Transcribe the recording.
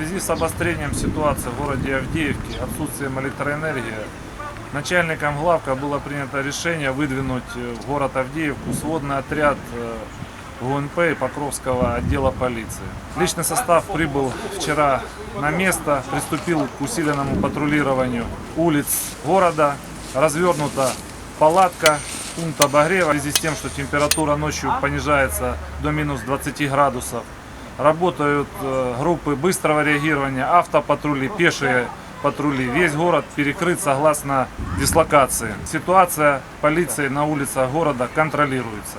связи с обострением ситуации в городе Авдеевке, отсутствием электроэнергии, начальником главка было принято решение выдвинуть э, в город Авдеевку сводный отряд э, ГУНП и Покровского отдела полиции. Личный состав прибыл вчера на место, приступил к усиленному патрулированию улиц города, развернута палатка, пункт обогрева в связи с тем, что температура ночью понижается до минус 20 градусов. Работают э, группы быстрого реагирования, автопатрули, пешие патрули. Весь город перекрыт согласно дислокации. Ситуация полиции на улицах города контролируется.